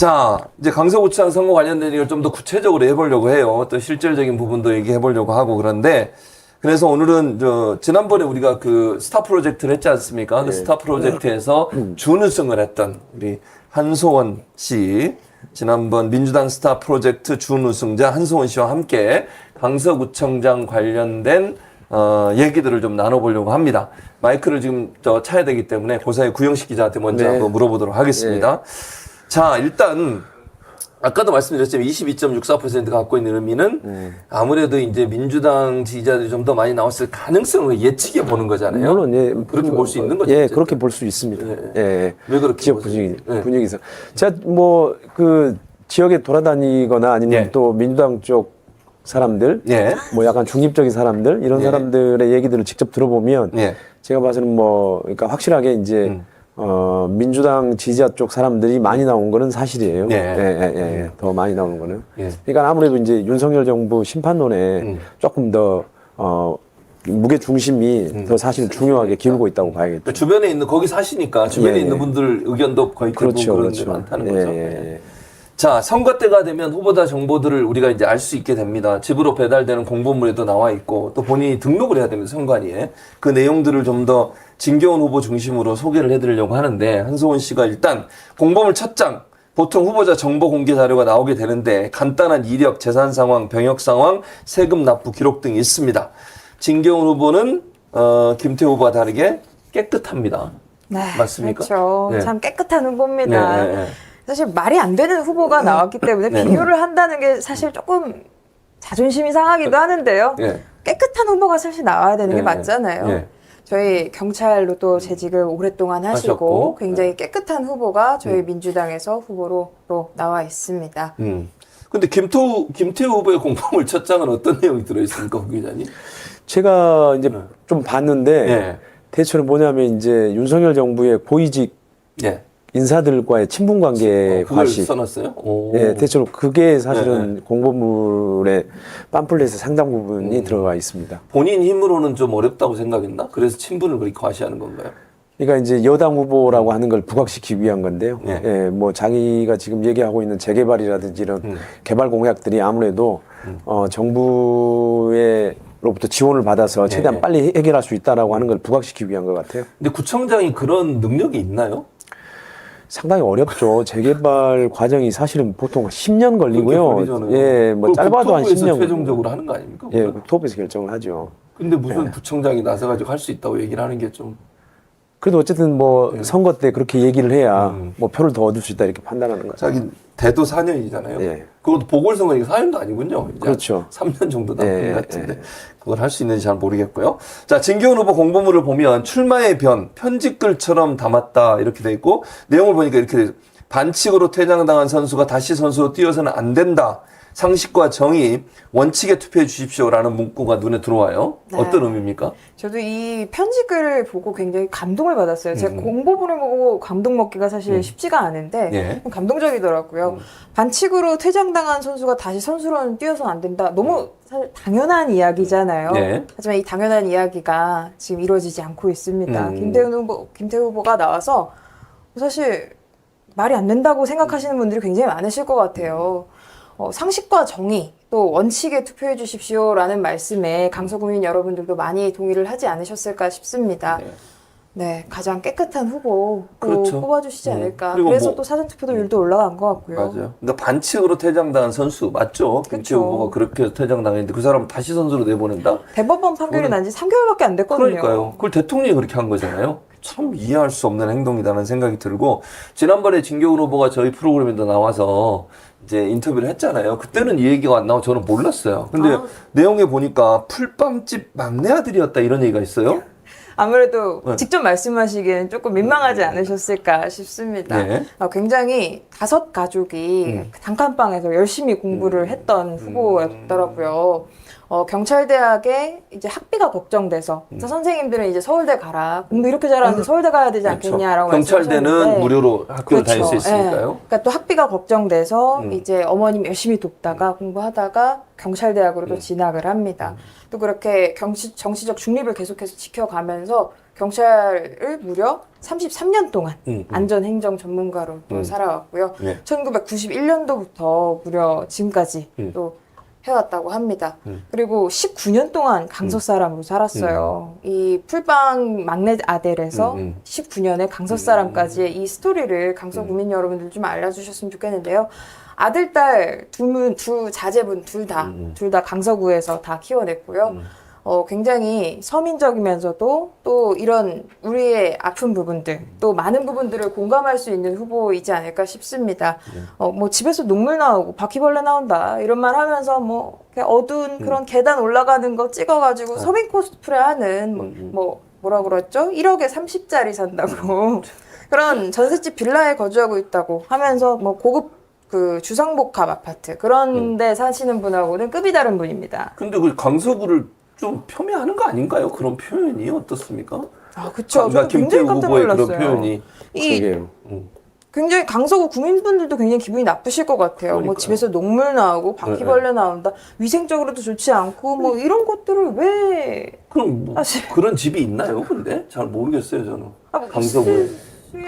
자, 이제 강서구청 선거 관련된 얘기를 좀더 구체적으로 해보려고 해요. 또 실질적인 부분도 얘기해보려고 하고 그런데 그래서 오늘은 저 지난번에 우리가 그 스타 프로젝트를 했지 않습니까? 그 스타 프로젝트에서 준우승을 했던 우리 한소원 씨 지난번 민주당 스타 프로젝트 준우승자 한소원 씨와 함께 강서구청장 관련된 어, 얘기들을 좀 나눠보려고 합니다. 마이크를 지금 저 차야 되기 때문에 고사의 구영식 기자한테 먼저 네. 한번 물어보도록 하겠습니다. 자, 일단 아까도 말씀드렸지만 22.64% 갖고 있는 의미는 네. 아무래도 이제 민주당 지지자들이 좀 더 많이 나왔을 가능성을 예측해 보는 거잖아요. 물론 예 그렇게 볼 수 있는 거죠. 예. 그렇게 볼 수 있습니다. 예. 예. 왜 그렇게 지역? 분위기 예. 분위기에서 제가 뭐 그 지역에 돌아다니거나 아니면 예. 또 민주당 쪽 사람들 예. 뭐 약간 중립적인 사람들 이런 예. 사람들의 얘기들을 직접 들어보면 예. 제가 봐서는 뭐 그러니까 확실하게 이제 음. 어 민주당 지지자 쪽 사람들이 많이 나온 거는 사실이에요. 예. 예, 예, 예, 예. 더 많이 나오는 거는. 예. 그러니까 아무래도 이제 윤석열 정부 심판론에 음. 조금 더 어, 무게 중심이 음. 더 사실 중요하게 기울고 있다고 봐야겠죠. 그 주변에 있는 거기 사시니까 주변에 예, 있는 예. 분들 의견도 거의 대부분 그렇죠, 그런 게 그렇죠. 많다는 예, 거죠. 예, 예. 예. 자, 선거 때가 되면 후보자 정보들을 우리가 이제 알 수 있게 됩니다. 집으로 배달되는 공보물에도 나와 있고 또 본인이 등록을 해야 됩니다. 선관위에. 그 내용들을 좀 더 진경훈 후보 중심으로 소개를 해드리려고 하는데 한소원 씨가 일단 공보물 첫 장. 보통 후보자 정보 공개 자료가 나오게 되는데 간단한 이력, 재산 상황, 병역 상황, 세금 납부 기록 등이 있습니다. 진경훈 후보는 어, 김태우 후보와 다르게 깨끗합니다. 네, 맞습니까? 그렇죠. 네. 참 깨끗한 후보입니다. 네, 네, 네. 사실 말이 안 되는 후보가 나왔기 때문에 네. 비교를 한다는 게 사실 조금 자존심이 상하기도 하는데요. 예. 깨끗한 후보가 사실 나와야 되는 네, 게 맞잖아요. 네. 저희 경찰로 또 재직을 오랫동안 하시고 하셨고, 굉장히 깨끗한 후보가 저희 음. 민주당에서 후보로 또 나와 있습니다. 음. 근데 김태우, 김태우 후보의 공보물 첫 장은 어떤 내용이 들어있습니까, hu 기자님? 제가 이제 네. 좀 봤는데 예. 대체로 뭐냐면 이제 윤석열 정부의 고위직 예. 인사들과의 친분 관계 그걸 과시. 써놨어요? 오. 예, 대체로 그게 사실은 네, 공보물의 팜플렛의 상당 부분이 음. 들어가 있습니다. 본인 힘으로는 좀 어렵다고 생각했나? 그래서 친분을 그렇게 과시하는 건가요? 그러니까 이제 여당 후보라고 하는 걸 부각시키기 위한 건데요. 예. 예, 뭐 자기가 지금 얘기하고 있는 재개발이라든지 이런 음. 개발 공약들이 아무래도 어, 정부의 로부터 지원을 받아서 최대한 예. 빨리 해결할 수 있다라고 하는 걸 부각시키기 위한 것 같아요. 근데 구청장이 그런 능력이 있나요? 상당히 어렵죠. 재개발 과정이 사실은 보통 10년 걸리고요. 예, 뭐 짧아도 한 국토부에서 10년. 최종적으로 하는 거 아닙니까? 예, 국토부에서 결정을 하죠. 근데 무슨 구청장이 나서가지고 할 수 있다고 얘기를 하는 게 좀. 그래도 어쨌든 뭐 선거 때 그렇게 얘기를 해야 예. 음. 뭐 표를 더 얻을 수 있다 이렇게 판단하는 거죠. 자기 대도 4년이잖아요. 예. 그것도 보궐선거니까 4년도 아니군요. 이제 그렇죠. 3년 정도 남은 예, 것 같은데 예. 그걸 할 수 있는지 잘 모르겠고요. 자, 진경훈 후보 공보물을 보면 출마의 변, 편집글처럼 담았다 이렇게 돼 있고 내용을 보니까 이렇게 돼 있어요. 반칙으로 퇴장당한 선수가 다시 선수로 뛰어서는 안 된다. 상식과 정의, 원칙에 투표해 주십시오라는 문구가 눈에 들어와요. 네. 어떤 의미입니까? 저도 이 편지글을 보고 굉장히 감동을 받았어요. 제가 음. 공보문을 보고 감동 먹기가 사실 쉽지가 않은데 예. 음. 감동적이더라고요. 반칙으로 퇴장당한 선수가 다시 선수로는 뛰어서는 안 된다. 너무 사실 당연한 이야기잖아요. 네. 하지만 이 당연한 이야기가 지금 이루어지지 않고 있습니다. 음. 김태훈 후보, 김태우 후보가 나와서 사실 말이 안 된다고 생각하시는 분들이 굉장히 많으실 것 같아요. 어, 상식과 정의 또 원칙에 투표해 주십시오라는 말씀에 강서구민 여러분들도 많이 동의를 하지 않으셨을까 싶습니다. 네. 네, 가장 깨끗한 후보 또 그렇죠. 뽑아주시지 음. 않을까. 그리고 그래서 뭐- 또 사전투표도 율도 올라간 것 같고요. 맞아요. 근데 반칙으로 퇴장당한 선수 맞죠? 그쵸. 후보가 그렇게 퇴장당했는데 그 사람 다시 선수로 내보낸다? 대법원 판결이 난 지 3개월밖에 안 됐거든요. 그러니까요. 그걸 대통령이 그렇게 한 거잖아요. 참 이해할 수 없는 행동이다는 생각이 들고 지난번에 진경훈 후보가 저희 프로그램에도 나와서 이제 인터뷰를 했잖아요. 그때는 이 얘기가 안 나와 저는 몰랐어요. 근데 아. 내용에 보니까 풀빵집 막내 아들이었다 이런 얘기가 있어요. 아무래도 네. 직접 말씀하시기엔 조금 민망하지 않으셨을까 싶습니다. 네. 아, 굉장히 다섯 가족이 음. 단칸방에서 열심히 공부를 했던 후보였더라고요. 어, 경찰대학에 이제 학비가 걱정돼서 그래서 선생님들은 이제 서울대 가라 공부 이렇게 잘하는데 서울대 가야 되지 않겠냐라고 그렇죠. 경찰대는 말씀하셨는데 무료로 학교를 다닐 수 그렇죠. 있으니까요. 예. 그러니까 또 학비가 걱정돼서 음. 이제 어머님 열심히 돕다가 공부하다가 경찰대학으로 또 음. 진학을 합니다. 또 그렇게 경시, 정치적 중립을 계속해서 지켜가면서 경찰을 무려 33년 동안 음, 음. 안전행정 전문가로 또 음. 살아왔고요. 네. 1991년도부터 무려 지금까지 음. 또 해왔다고 합니다. 음. 그리고 19년 동안 강서 사람으로 살았어요. 이 풀빵 막내 아델에서 음, 음. 19년의 강서 사람까지의 이 스토리를 강서 국민 여러분들 좀 알려주셨으면 좋겠는데요. 아들, 딸, 두, 분, 두 자제분 둘 다, 음, 음. 둘다 강서구에서 다 키워냈고요. 음. 어, 굉장히 서민적이면서도 또 이런 우리의 아픈 부분들, 또 많은 부분들을 공감할 수 있는 후보이지 않을까 싶습니다. 네. 어, 뭐 집에서 녹물 나오고 바퀴벌레 나온다 이런 말 하면서 뭐 어두운 그런 계단 올라가는 거 찍어가지고 서민 코스프레 하는 뭐, 음, 음. 뭐 뭐라 그랬죠? 1억에 30짜리 산다고 그런 전셋집 빌라에 거주하고 있다고 하면서 뭐 고급 그 주상복합 아파트 그런 데 사시는 분하고는 급이 다른 분입니다. 근데 그 강서구를 좀 폄훼하는 거 아닌가요? 그런 표현이 어떻습니까? 아. 그러니까 저도 김태 굉장히 깜짝 후보의 그런 놀랐어요. 표현이 이 그게요. 굉장히 강서구 구민분들도 굉장히 기분이 나쁘실 것 같아요. 뭐 그러니까요. 네, 집에서 녹물 나오고 바퀴벌레 나온다. 위생적으로도 좋지 않고 뭐 이런 것들을 왜 그럼 뭐 사실- 그런 집이 있나요? 근데 잘 모르겠어요 저는. 아, 뭐 강서구에.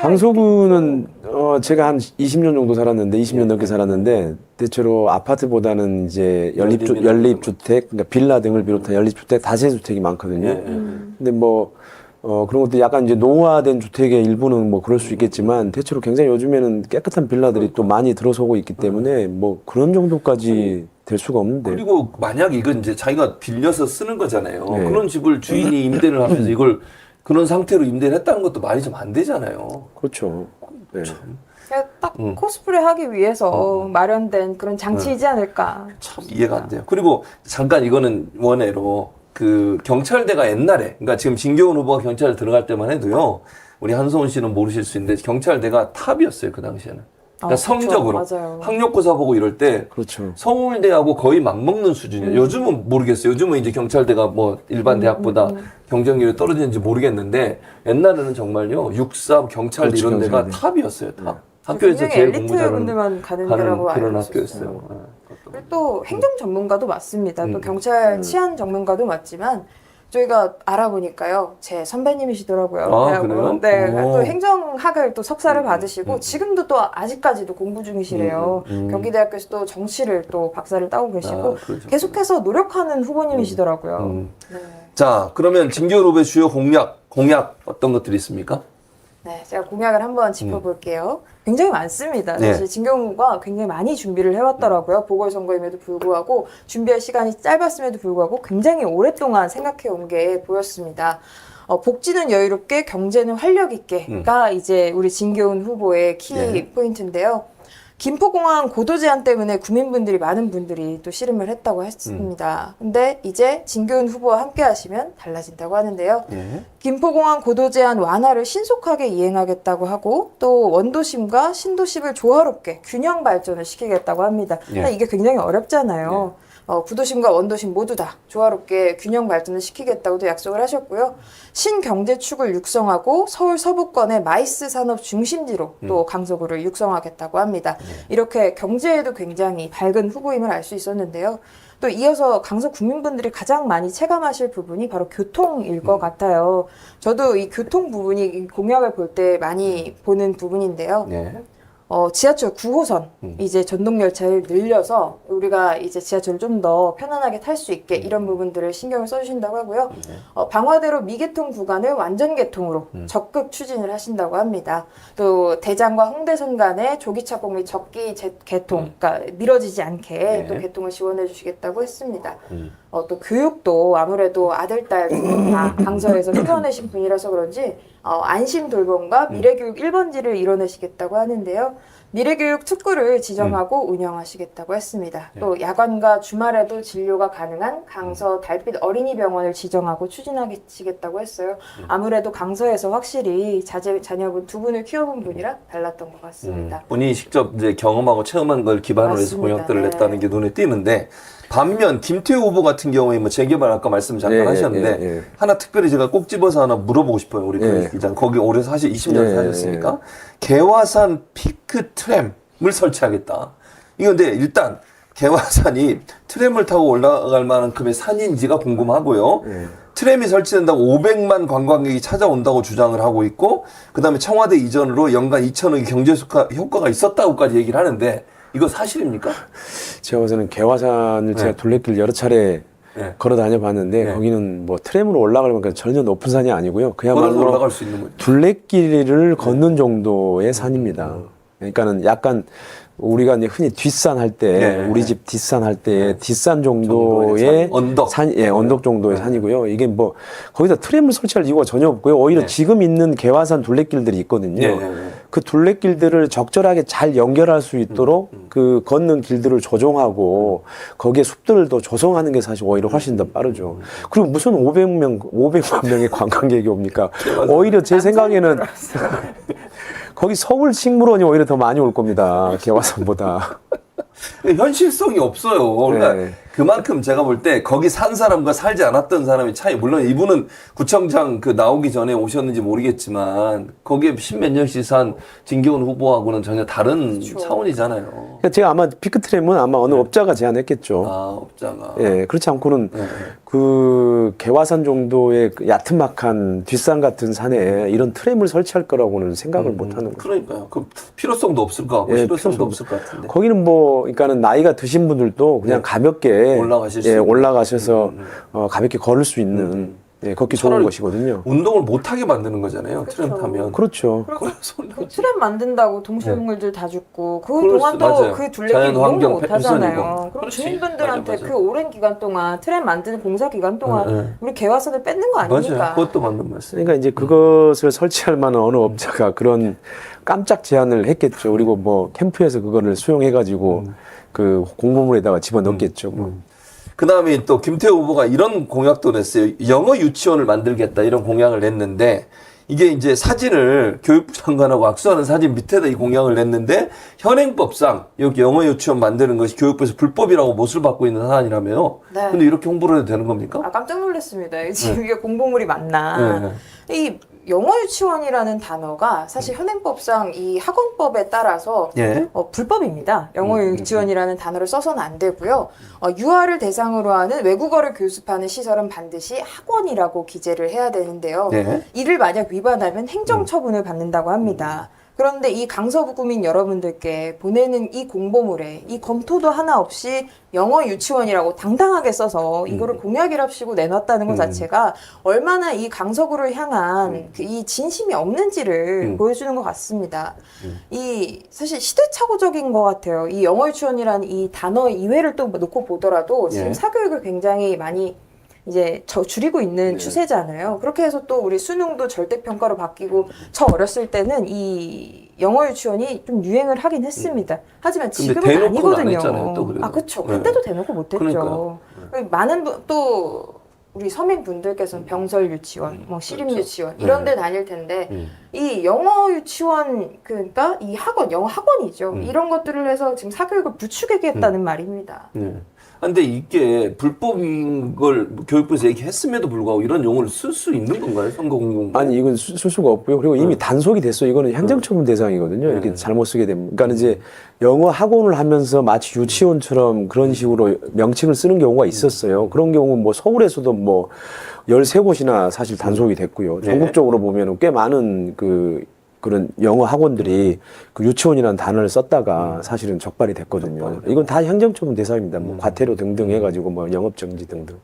강서구는 어 제가 한 20년 정도 살았는데 20년 넘게 살았는데 대체로 아파트보다는 이제 연립 주 연립이나 연립주택 그러니까 빌라 등을 비롯한 연립 주택 다세 주택이 많거든요. 예. 음. 근데 뭐 어, 그런 것도 약간 이제 노후화된 주택의 일부는 뭐 그럴 수 있겠지만 대체로 굉장히 요즘에는 깨끗한 빌라들이 또 많이 들어서고 있기 때문에 뭐 그런 정도까지 될 수가 없는데 그리고 만약 이건 이제 자기가 빌려서 쓰는 거잖아요. 네. 그런 집을 주인이 임대를 하면서 이걸 그런 상태로 임대를 했다는 것도 말이 좀 안 되잖아요. 그렇죠. 네. 그냥 딱 음. 코스프레 하기 위해서 마련된 그런 장치이지 않을까. 참 이해가 안 돼요. 그리고 잠깐 이거는 원해로 그 경찰대가 옛날에 그러니까 지금 진경훈 후보가 경찰 들어갈 때만 해도요. 우리 한소은 씨는 모르실 수 있는데 경찰대가 탑이었어요 그 당시에는. 그러니까 아. 성적으로 맞아요. 학력고사 보고 이럴 때 그렇죠. 서울대하고 거의 맞먹는 수준이에요. 요즘은 모르겠어요. 요즘은 이제 경찰대가 뭐 일반 대학보다 경쟁률이 떨어지는지 모르겠는데 옛날에는 정말요. 육사 경찰 그렇죠, 이런 데가 경찰대. 탑이었어요. 탑. 학교에서 굉장히 제일 엘리트 공부 잘하는 분들만 가는 가는 데라고 그런 알고 학교였어요. 그것도. 또 행정 전문가도 맞습니다. 또 음. 경찰 치안 전문가도 맞지만 저희가 알아보니까요, 제 선배님이시더라고요. 아. 그래요? 네, 오. 또 행정학을 또 석사를 음, 받으시고 음. 지금도 또 아직까지도 공부 중이시래요. 음, 음, 음. 경기대학교에서 또 정치를 또 박사를 따고 계시고 아. 계속해서 노력하는 후보님이시더라고요. 음. 네. 자, 그러면 진기현 후보의 주요 공약, 공약 어떤 것들이 있습니까? 네, 제가 공약을 한번 짚어볼게요. 굉장히 많습니다. 음. 네. 사실 진경우가 굉장히 많이 준비를 해왔더라고요. 보궐선거임에도 불구하고 준비할 시간이 짧았음에도 불구하고 굉장히 오랫동안 생각해온 게 보였습니다. 어, 복지는 여유롭게, 경제는 활력 있게가 이제 우리 진경훈 후보의 키 음. 네. 포인트인데요. 김포공항 고도 제한 때문에 구민분들이 많은 분들이 또 씨름을 했다고 했습니다. 근데 이제 진교훈 후보와 함께 하시면 달라진다고 하는데요. 예. 김포공항 고도 제한 완화를 신속하게 이행하겠다고 하고 또 원도심과 신도심을 조화롭게 균형 발전을 시키겠다고 합니다. 예. 이게 굉장히 어렵잖아요. 어, 구도심과 원도심 모두 다 조화롭게 균형 발전을 시키겠다고도 약속을 하셨고요. 신경제축을 육성하고 서울 서부권의 마이스 산업 중심지로 또 강서구를 육성하겠다고 합니다. 이렇게 경제에도 굉장히 밝은 후보임을 알 수 있었는데요. 또 이어서 강서 국민분들이 가장 많이 체감하실 부분이 바로 교통일 것 같아요. 저도 이 교통 부분이 이 공약을 볼 때 많이 보는 부분인데요. 예. 어, 지하철 9호선 음. 이제 전동 열차를 늘려서 우리가 이제 지하철을 좀더 편안하게 탈 수 있게 음. 이런 부분들을 신경을 써주신다고 하고요. 네. 어, 방화대로 미개통 구간을 완전 개통으로 음. 적극 추진을 하신다고 합니다. 또 대장과 홍대선 간의 조기차공 및 적기 제- 개통, 그러니까 미뤄지지 않게 음. 네. 또 개통을 지원해 주시겠다고 했습니다. 음. 어, 또 교육도 아무래도 아들, 딸, 다 강서에서 키워내신 분이라서 그런지 어, 안심 돌봄과 음. 미래교육 1번지를 이뤄내시겠다고 하는데요. 미래교육 특구를 지정하고 음. 운영하시겠다고 했습니다. 네. 또 야간과 주말에도 진료가 가능한 강서 달빛 어린이병원을 지정하고 추진하시겠다고 했어요. 음. 아무래도 강서에서 확실히 자제, 자녀분 두 분을 키워본 분이라 달랐던 것 같습니다. 음. 본인이 직접 이제 경험하고 체험한 걸 기반으로 해서 맞습니다. 공약들을 네. 냈다는 게 눈에 띄는데 반면 김태우 후보 같은 경우에 뭐 재개발 아까 말씀 잠깐 예, 하셨는데 예, 예. 하나 특별히 제가 꼭 집어서 하나 물어보고 싶어요. 우리 예. 기자 거기 오래 사실 20년 예, 사셨으니까 개화산 피크 트램을 설치하겠다. 이건데 일단 개화산이 트램을 타고 올라갈 만큼의 산인지가 궁금하고요. 예. 트램이 설치된다고 500만 관광객이 찾아온다고 주장을 하고 있고 그다음에 청와대 이전으로 연간 2천억의 경제 효과, 효과가 있었다고까지 얘기를 하는데 이거 사실입니까? 제가 봐서는 개화산을 제가 네. 둘레길 여러 차례 네. 걸어 다녀봤는데 네. 거기는 뭐 트램으로 올라갈 만큼 전혀 높은 산이 아니고요. 걸어서 그야말로 올라갈 수 있는 거죠. 둘레길을 걷는 정도의 산입니다. 그러니까는 약간 우리가 이제 흔히 뒷산 할 때 네. 우리 집 뒷산 할 때 뒷산 정도의 정도의 산, 언덕. 산, 예, 언덕 정도의 산이고요. 이게 뭐 거기다 트램을 설치할 이유가 전혀 없고요. 오히려 네. 지금 있는 개화산 둘레길들이 있거든요. 네, 네, 네. 그 둘레길들을 적절하게 잘 연결할 수 있도록 음, 그 걷는 길들을 조정하고 거기에 숲들을 더 조성하는 게 사실 오히려 훨씬 더 빠르죠. 그리고 무슨 500명, 500만 명의 관광객이 옵니까? 오히려 제 생각에는 거기 서울 식물원이 오히려 더 많이 올 겁니다. 개화산보다. 현실성이 없어요. 그러니까 네. 그만큼 제가 볼 때 거기 산 사람과 살지 않았던 사람의 차이. 물론 이분은 구청장 그 나오기 전에 오셨는지 모르겠지만 거기에 십몇 년씩 산 진기훈 후보하고는 전혀 다른 차원이잖아요. 그러니까 제가 아마 피크트램은 아마 어느 업자가 제안했겠죠. 아 업자가. 예, 그렇지 않고는 네. 그 개화산 정도의 그 야트막한 뒷산 같은 산에 이런 트램을 설치할 거라고는 생각을 못 하는 거죠. 그러니까요. 그 필요성도 없을 것 같고 예, 필요성도 필요성- 없을 것 같은데. 거기는 뭐, 그러니까는 나이가 드신 분들도 그냥 네. 가볍게 올라가실 수 예, 있는. 음, 올라가셔서 어, 가볍게 걸을 수 있는 예, 걷기 좋은 차라리 것이거든요. 운동을 못하게 만드는 거잖아요. 그렇죠. 트램 타면. 그렇죠. 그래서 그 트램 만든다고 동식물들 다 죽고 그 네. 그럴 수- 동안도 맞아요. 그 둘레길 자연 이용도 환경 못 하잖아요. 훼손이고. 그럼 그렇지. 주민분들한테 맞아, 맞아. 그 오랜 기간 동안 트램 만드는 공사 기간 동안 네, 네. 우리 개화선을 뺏는 거 아닙니까? 맞아요. 그것도 맞는 말씀. 그러니까 이제 그것을 설치할 만한 어느 업자가 그런 깜짝 제안을 했겠죠. 그리고 뭐 캠프에서 그거를 수용해가지고 음. 그 공보물에다가 집어넣겠죠. 뭐. 그 다음에 또 김태우 후보가 이런 공약도 냈어요. 영어 유치원을 만들겠다 이런 공약을 냈는데 이게 이제 사진을 교육부 장관하고 악수하는 사진 밑에다 이 공약을 냈는데 현행법상 여기 영어 유치원 만드는 것이 교육부에서 불법이라고 못을 받고 있는 사안이라며요. 네. 근데 이렇게 홍보를 해도 되는 겁니까? 아 깜짝 놀랐습니다. 지금 이게 공보물이 맞나? 네, 이 영어 유치원이라는 단어가 사실 현행법상 이 학원법에 따라서 예. 어, 불법입니다. 영어 음, 유치원이라는 단어를 써서는 안 되고요. 어, 유아를 대상으로 하는 외국어를 교습하는 시설은 반드시 학원이라고 기재를 해야 되는데요. 네. 이를 만약 위반하면 행정처분을 받는다고 합니다. 그런데 이 강서구 구민 여러분들께 보내는 이 공보물에 이 검토도 하나 없이 영어 유치원이라고 당당하게 써서 이거를 공약이랍시고 내놨다는 것 음. 자체가 얼마나 이 강서구를 향한 그 이 진심이 없는지를 음. 보여주는 것 같습니다. 이 사실 시대착오적인 것 같아요. 이 영어 유치원이라는 이 단어 이외를 또 놓고 보더라도 지금 예. 사교육을 굉장히 많이 이제 저 줄이고 있는 네. 추세잖아요. 그렇게 해서 또 우리 수능도 절대평가로 바뀌고 저 어렸을 때는 이 영어 유치원이 좀 유행을 하긴 했습니다. 하지만 지금은 아니거든요. 했잖아요. 아 그렇죠. 네. 그때도 대놓고 못 했죠. 그러니까요. 많은 분, 또 우리 서민분들께서는 병설 유치원, 뭐 시립 그렇죠. 유치원 이런 데 다닐 텐데 음. 이 영어 유치원 그러니까 이 학원 영어 학원이죠. 음. 이런 것들을 해서 지금 사교육을 부추기겠다는 말입니다. 네. 근데 이게 불법인 걸 교육부에서 얘기했음에도 불구하고 이런 용어를 쓸 수 있는 건가요? 선거 공공. 아니 이건 쓸, 쓸 수가 없고요. 그리고 이미 단속이 됐어. 이거는 행정처분 대상이거든요. 이렇게 네. 잘못 쓰게 되면. 그러니까 이제 영어 학원을 하면서 마치 유치원처럼 그런 식으로 명칭을 쓰는 경우가 있었어요. 그런 경우 뭐 서울에서도 뭐 13곳이나 사실 단속이 됐고요. 네. 전국적으로 보면은 꽤 많은 그 그런 영어 학원들이 그 유치원이라는 단어를 썼다가 사실은 적발이 됐거든요. 이건 다 행정처분 대상입니다. 뭐 과태료 등등 해가지고 뭐 영업정지 등등.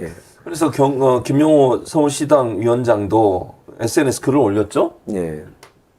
예. 그래서 경, 어, 김용호 서울시당 위원장도 SNS 글을 올렸죠? 예.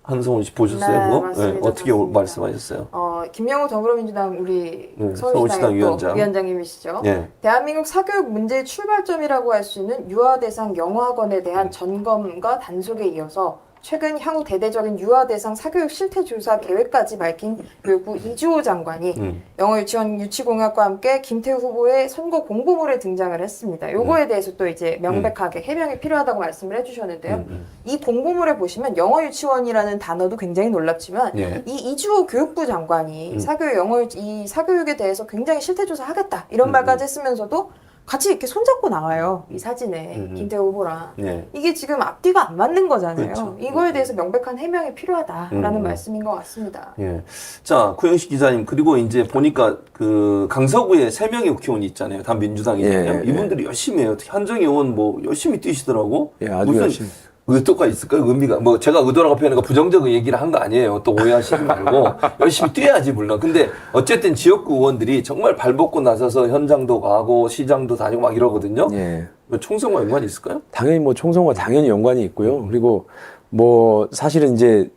한성훈 씨 보셨어요? 네, 그거? 맞습니다. 어떻게 봤습니다. 말씀하셨어요? 어, 김영호 더불어민주당 우리 네, 서울시당 서울시당 위원장. 위원장님이시죠. 예. 대한민국 사교육 문제의 출발점이라고 할 수 있는 유아 대상 영어 학원에 대한 점검과 단속에 이어서 최근 향후 대대적인 유아 대상 사교육 실태 조사 계획까지 밝힌 교육부 이주호 장관이 음. 영어 유치원 유치 공약과 함께 김태우 후보의 선거 공보물에 등장을 했습니다. 요거에 대해서 또 이제 명백하게 해명이 필요하다고 말씀을 해주셨는데요. 음, 음. 이 공보물에 보시면 영어 유치원이라는 단어도 굉장히 놀랍지만 예. 이 이주호 교육부 장관이 음. 사교육 영어 유- 이 사교육에 대해서 굉장히 실태 조사하겠다 이런 음, 말까지 했으면서도 같이 이렇게 손잡고 나와요 이 사진에 음, 음. 김태우 후보랑 예. 이게 지금 앞뒤가 안 맞는 거잖아요. 그렇죠. 이거에 대해서 명백한 해명이 필요하다라는 음. 말씀인 것 같습니다. 예. 자, 구영식 기자님, 그리고 이제 보니까 그 강서구에 세 명의 국회의원이 있잖아요. 다 민주당이잖아요. 예, 이분들이 열심히 해요. 현정희 의원 뭐 열심히 뛰시더라고. 예, 아주 무슨 열심히. 의도가 있을까요? 의미가. 뭐 제가 의도라고 표현하니까 부정적인 얘기를 한 거 아니에요. 또 오해하시지 말고. 열심히 뛰어야지, 물론. 근데 어쨌든 지역구 의원들이 정말 발벗고 나서서 현장도 가고 시장도 다니고 막 이러거든요. 예. 뭐 총선과 연관이 있을까요? 당연히 뭐 총선과 당연히 연관이 있고요. 그리고 뭐 사실은 이제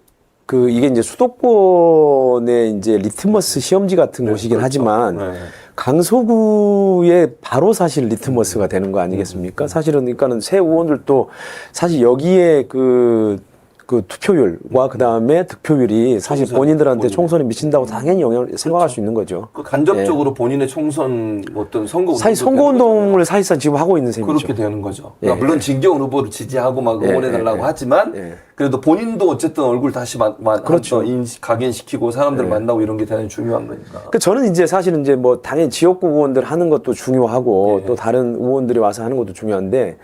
그 이게 이제 수도권의 이제 리트머스 시험지 같은 네, 곳이긴 그렇죠. 하지만 네. 강서구에 바로 사실 리트머스가 되는 거 아니겠습니까? 사실은 그러니까는 새 의원들도 사실 여기에 그, 그 투표율과 그 다음에 득표율이 사실 총선, 본인들한테 본인. 총선에 미친다고 당연히 영향을 생각할 수 있는 거죠. 그 간접적으로 본인의 총선 어떤 선거 사실 선거. 운동을 사실상 지금 하고 있는 셈이죠. 그렇게 되는 거죠. 그러니까 예. 물론 진경훈 후보를 지지하고 막 예, 응원해달라고 예, 예. 하지만 예. 그래도 본인도 어쨌든 얼굴 다시 마, 마, 그렇죠. 인식, 각인시키고 사람들 예. 만나고 이런 게 대단히 중요한 거니까. 그 저는 이제 사실은 이제 뭐 당연히 지역구 의원들 하는 것도 중요하고 예. 또 다른 의원들이 와서 하는 것도 중요한데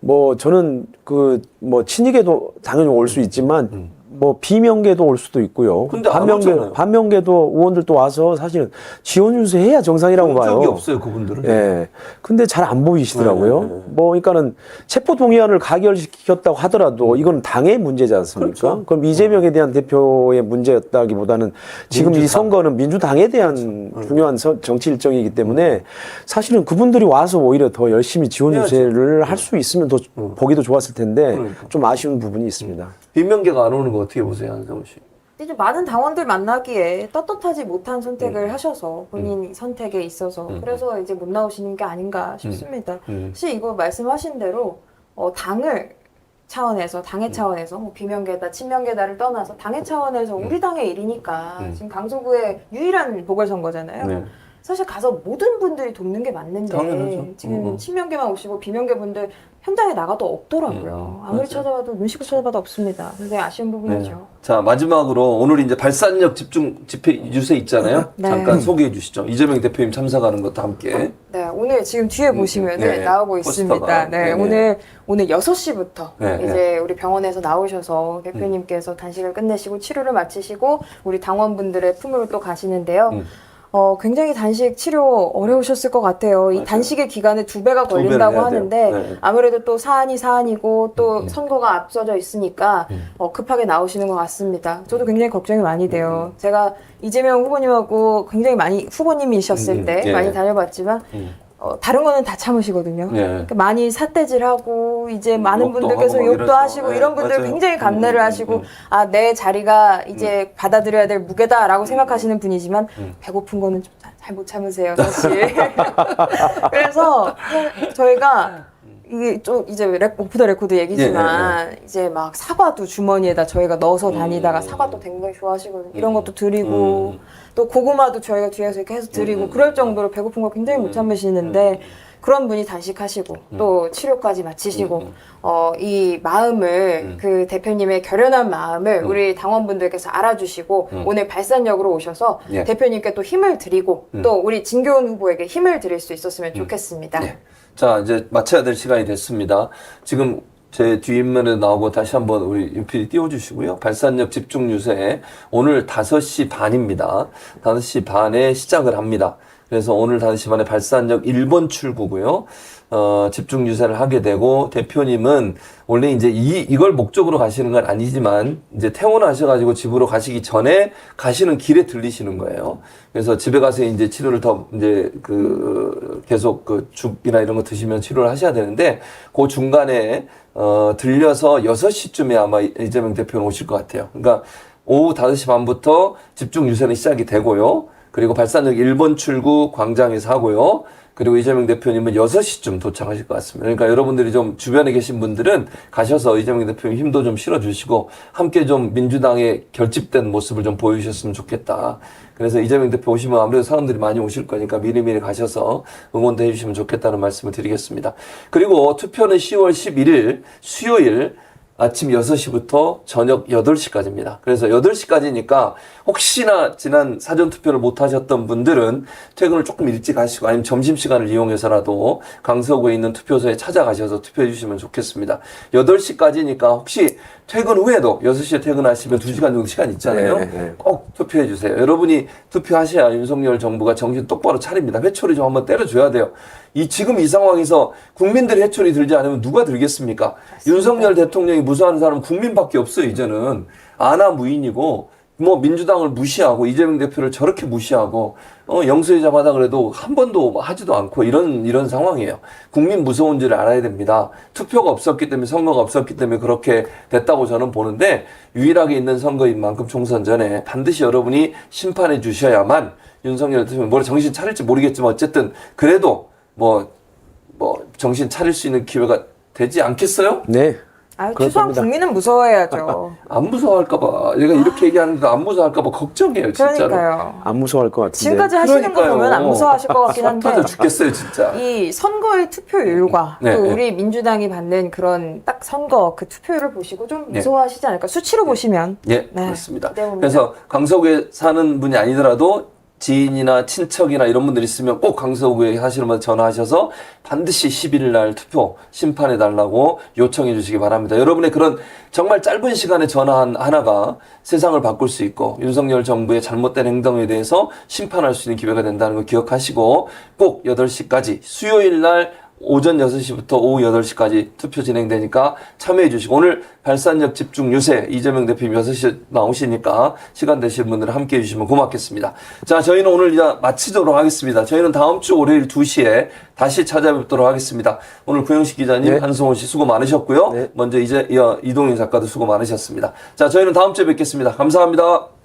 뭐 저는 그 뭐 친이계도 당연히 올 수 있지만 뭐 비명계도 올 수도 있고요. 음. 반명계. 반명계도 의원들도 와서 사실은 지원 유세해야 정상이라고 봐요. 적이 없어요 그분들은. 예. 근데 잘 안 보이시더라고요. 네, 네, 네. 뭐, 그러니까는 체포 동의안을 가결시켰다고 하더라도 이거는 당의 문제지 않습니까? 그렇죠. 그럼 이재명에 대한 대표의 문제였다기보다는 지금 이 민주당. 선거는 민주당에 대한 그렇죠. 중요한 서- 정치 일정이기 때문에 사실은 그분들이 와서 오히려 더 열심히 지원. 유세를 할 수 있으면 더 보기도 좋았을 텐데 그러니까. 좀 아쉬운 부분이 있습니다. 빈명계가 안 오는 거 어떻게 보세요 한성우 씨? 이제 많은 당원들 만나기에 떳떳하지 못한 선택을 하셔서 본인 선택에 있어서 음. 그래서 이제 못 나오시는 게 아닌가 싶습니다. 음. 사실 이거 말씀하신 대로 어, 당을 차원에서 당의 차원에서 뭐 비명계다 친명계다를 떠나서 당의 차원에서 우리 당의 일이니까 음. 지금 강서구의 유일한 보궐선거잖아요. 네. 사실 가서 모든 분들이 돕는 게 맞는데 당연하죠. 지금 음, 음. 친명계만 오시고 비명계 분들 현장에 나가도 없더라고요. 음, 아무리 맞아요. 찾아봐도 눈치고 찾아봐도 없습니다. 굉장히 아쉬운 부분이죠. 네. 자 마지막으로 오늘 이제 발산력 집중 집회 유세 있잖아요. 네. 잠깐 소개해 주시죠. 이재명 대표님 참석하는 것도 함께. 네, 오늘 지금 뒤에 보시면 네, 나오고 포스터가. 있습니다. 네, 네, 네. 오늘 오늘 6시부터 네, 이제 우리 병원에서 나오셔서 대표님께서 단식을 끝내시고 치료를 마치시고 우리 당원분들의 품으로 또 가시는데요. 음. 어, 굉장히 단식 치료 어려우셨을 것 같아요. 이 맞아요. 단식의 기간에 두 배가 두 배를 걸린다고 해야 돼요. 하는데 네. 아무래도 또 사안이 사안이고 또 음. 선거가 앞서져 있으니까 음. 어, 급하게 나오시는 것 같습니다. 저도 굉장히 걱정이 많이 돼요. 제가 이재명 후보님하고 굉장히 많이 후보님이셨을 음, 때 예. 많이 다녀봤지만 음. 어, 다른 거는 다 참으시거든요. 예. 그러니까 많이 삿대질하고 이제 많은 욕도 분들께서 하고 막 욕도 이래서. 하시고 예, 이런 분들 맞아요. 굉장히 감내를 음, 음, 하시고 음. 아 내 자리가 이제 받아들여야 될 무게다라고 생각하시는 분이지만 음. 배고픈 거는 좀 잘 못 참으세요 사실. 그래서 그냥 저희가 이게 좀 이제 레, 오프 더 레코드 얘기지만 이제 막 사과도 주머니에다 저희가 넣어서 다니다가 음. 사과도 굉장히 좋아하시거든요. 이런 것도 드리고 음. 또 고구마도 저희가 뒤에서 이렇게 해서 드리고 음. 그럴 정도로 배고픈 거 굉장히 못 참으시는데 그런 분이 단식하시고 또 치료까지 마치시고 음. 어, 이 마음을 음. 그 대표님의 결연한 마음을 우리 당원분들께서 알아주시고 음. 오늘 발산역으로 오셔서 예. 대표님께 또 힘을 드리고 음. 또 우리 진교훈 후보에게 힘을 드릴 수 있었으면 좋겠습니다. 네. 자, 이제 마쳐야 될 시간이 됐습니다. 지금 제 뒷면에 나오고 다시 한번 우리 윤PD 띄워주시고요. 발산력 집중 유세 오늘 5시 반입니다. 5시 반에 시작을 합니다. 그래서 오늘 5시 반에 발산력 1번 출구고요. 어, 집중 유세를 하게 되고 대표님은 원래 이제 이 이걸 목적으로 가시는 건 아니지만 이제 퇴원하셔가지고 집으로 가시기 전에 가시는 길에 들리시는 거예요. 그래서 집에 가서 이제 치료를 더 이제 그 계속 그 죽이나 이런 거 드시면 치료를 하셔야 되는데 그 중간에 어 들려서 6시쯤에 아마 이재명 대표는 오실 것 같아요. 그러니까 오후 5시 반부터 집중 유세는 시작이 되고요. 그리고 발산역 1번 출구 광장에서 하고요. 그 그리고 이재명 대표님은 6시쯤 도착하실 것 같습니다. 그러니까 여러분들이 좀 주변에 계신 분들은 가셔서 이재명 대표님 힘도 좀 실어주시고 함께 좀 민주당의 결집된 모습을 좀 보여주셨으면 좋겠다. 그래서 이재명 대표 오시면 아무래도 사람들이 많이 오실 거니까 미리미리 가셔서 응원도 해주시면 좋겠다는 말씀을 드리겠습니다. 그리고 투표는 10월 11일 수요일 아침 6시부터 저녁 8시까지입니다. 그래서 8시까지니까 혹시나 지난 사전투표를 못 하셨던 분들은 퇴근을 조금 일찍 하시고 아니면 점심시간을 이용해서라도 강서구에 있는 투표소에 찾아가셔서 투표해 주시면 좋겠습니다. 8시까지니까 혹시 퇴근 후에도 6시에 퇴근하시면 2시간 정도 시간 있잖아요. 네, 네. 꼭 투표해 주세요. 여러분이 투표하셔야 윤석열 정부가 정신 똑바로 차립니다. 회초리 좀 한번 때려줘야 돼요. 이 지금 이 상황에서 국민들이 회초리 들지 않으면 누가 들겠습니까? 윤석열 대통령이 무서워하는 사람은 국민밖에 없어요. 이제는 아나 무인이고 뭐 민주당을 무시하고 이재명 대표를 저렇게 무시하고 어 영수회장 하다 그래도 한 번도 하지도 않고 이런 이런 상황이에요. 국민 무서운 줄 알아야 됩니다. 투표가 없었기 때문에 선거가 없었기 때문에 그렇게 됐다고 저는 보는데 유일하게 있는 선거인 만큼 총선 전에 반드시 여러분이 심판해 주셔야만 윤석열 대통령 뭐 정신 차릴지 모르겠지만 어쨌든 그래도 뭐뭐 정신 차릴 수 있는 기회가 되지 않겠어요? 네. 아유, 그렇답니다. 최소한 국민은 무서워해야죠. 안 무서워할까봐 얘가 이렇게 얘기하는데 안 무서워할까봐 걱정해요 진짜로. 그러니까요. 안 무서워할 것 같은데. 지금까지 하시는 거 그러니까요. 보면 안 무서워하실 것 같긴 한데 터져 죽겠어요 진짜. 이 선거의 투표율과 네, 또 네. 우리 민주당이 받는 그런 딱 선거 그 투표율을 보시고 좀 네. 무서워하시지 않을까 수치로 보시면 예, 네, 그렇습니다. 기대 봅니다. 그래서 강서구에 사는 분이 아니더라도 지인이나 친척이나 이런 분들 있으면 꼭 강서구에 하시는 분 전화하셔서 반드시 11일 날 투표 심판해 달라고 요청해 주시기 바랍니다. 여러분의 그런 정말 짧은 시간에 전화 한 하나가 세상을 바꿀 수 있고 윤석열 정부의 잘못된 행동에 대해서 심판할 수 있는 기회가 된다는 거 기억하시고 꼭 8시까지 수요일 날 오전 6시부터 오후 8시까지 투표 진행되니까 참여해 주시고 오늘 발산력 집중 유세 이재명 대표님 6시에 나오시니까 시간 되실 분들 함께 해 주시면 고맙겠습니다. 자, 저희는 오늘 이제 마치도록 하겠습니다. 저희는 다음 주 월요일 2시에 다시 찾아뵙도록 하겠습니다. 오늘 구영식 기자님, 네. 한송원 씨 수고 많으셨고요. 네. 먼저 이제 이동인 작가도 수고 많으셨습니다. 자, 저희는 다음 주에 뵙겠습니다. 감사합니다.